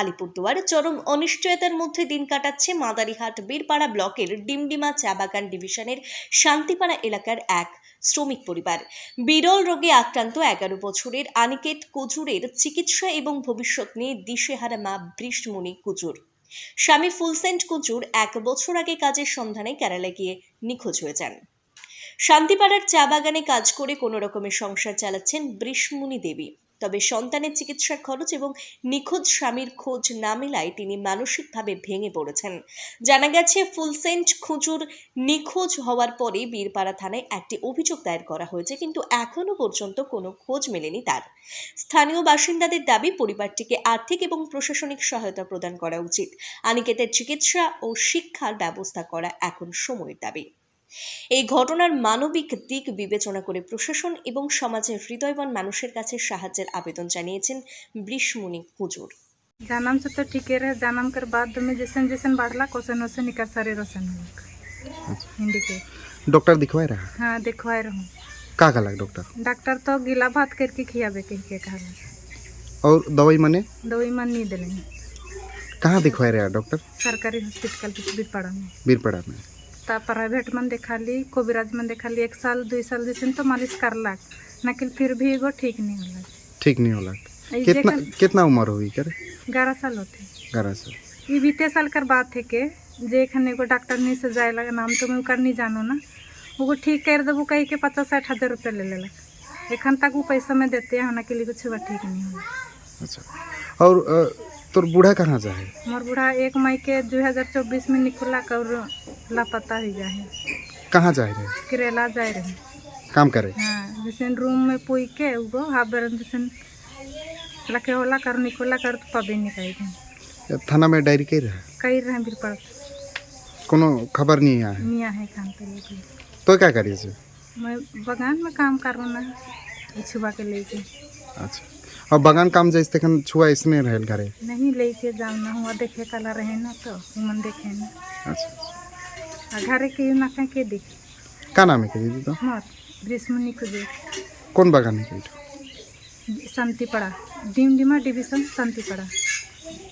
আলিপুরদুয়ার চরম অনিশ্চয়তার মধ্যে দিন কাটাচ্ছে মাদারিহাট বীরপাড়া ব্লকের ডিমডিমা চা বাগান ডিভিশনের শান্তিপাড়া এলাকার এক শ্রমিক পরিবার। বিরল রোগে আক্রান্ত এগারো বছরের আনিকেত কুজুরের চিকিৎসা এবং ভবিষ্যৎ নিয়ে দিশেহারা মা বৃষ্মণি কুজুর। স্বামী ফুলসেন্ট কুচুর এক বছর আগে কাজের সন্ধানে কেরালা গিয়ে নিখোঁজ হয়ে যান। শান্তিপাড়ার চা বাগানে কাজ করে কোনো রকমের সংসার চালাচ্ছেন বৃষ্মণি দেবী। তবে সন্তানের চিকিৎসার খরচ এবং নিখোঁজ স্বামীর খোঁজ না মেলায় তিনি মানসিকভাবে ভেঙে পড়েছেন। জানা গেছে, ফুলসেন্ট খুচুর নিখোঁজ হওয়ার পরে বীরপাড়া থানায় একটি অভিযোগ দায়ের করা হয়েছে, কিন্তু এখনও পর্যন্ত কোনো খোঁজ মেলেনি তার। স্থানীয় বাসিন্দাদের দাবি, পরিবারটিকে আর্থিক এবং প্রশাসনিক সহায়তা প্রদান করা উচিত। আনিকেতের চিকিৎসা ও শিক্ষার ব্যবস্থা করা এখন সময়ের দাবি। এই ঘটনার মানবিক দিক বিবেচনা করে প্রশাসন এবং সমাজের হৃদয়বান মানুষের কাছে সাহায্যের আবেদন জানিয়েছেন বৃষ্মণি হুজুর जन्म से तो ठीक रहे जन्म के बाद में जैसे जैसे बढ़ला क्वेश्चन वैसे निकल सारे रोशन होलक हिंदी के डॉक्टर दिखवाए रहा हाँ दिखवाए रहूँ का कहला डॉक्टर डॉक्टर तो गीला भात करके खियाबे कह के कहला और दवाई माने दवाई मन नहीं दिले कहाँ दिखवाए रहा डॉक्टर सरकारी हॉस्पिटल बीरपाड़ा में बीरपड़ा में ता प्राइवेट में देखा ली कोबिराज में देखा ली एक साल दो साल जैसे तो मालिश करलक लेकिन फिर भी एगो ठीक नहीं होला ठीक नहीं होला कितना कितना उम्र हुई कर ग्यारह साल होते ग्यारह साल ये बीते साल कर बात है के जे एखन एगो डॉक्टर नहीं से जाए लगा नाम तो मैं ओकर नहीं जानो ना वो ठीक कर देबो कही के पचास साठ हज़ार रुपया ले लेलक एखन तक वो पैसा में देते हैं के लिए कुछ ठीक नहीं हुआ अच्छा और तोर बूढ़ा कहाँ जाए मोर बूढ़ा एक मई के दो हज़ार चौबीस में निकला और लापता हो जाए। कहाँ जाए रहे केरला जाए रहे काम करे हाँ? जैसे रूम में पुई के उगो हाफ़ बेरन जैसे लके होला कर निकला कर तो पबे नहीं कही थाना में डायरी कर रहा? कही रहे भी पड़ कोनो खबर नहीं आया है? मियाँ है खान पे लेके तो क्या करिए से मैं बगान में काम कर रहा ना छुआ के लेके अच्छा। और बगान काम जैसे तखन छुआ इसने रहल घरे नहीं लेके जाओ ना हुआ देखे कला रहे ना तो मन देखे ना। अच्छा। ଘରେ କେହି ମାଖା କେ ଦେଖି କା নামে কে দিদি তো? হ্যাঁ, মত গ্রীষ্মনি খুঁজে। কোন বাগানে কি এটা? শান্তিপাড়া ডিমডিমা ডিভিশন শান্তিপাড়া।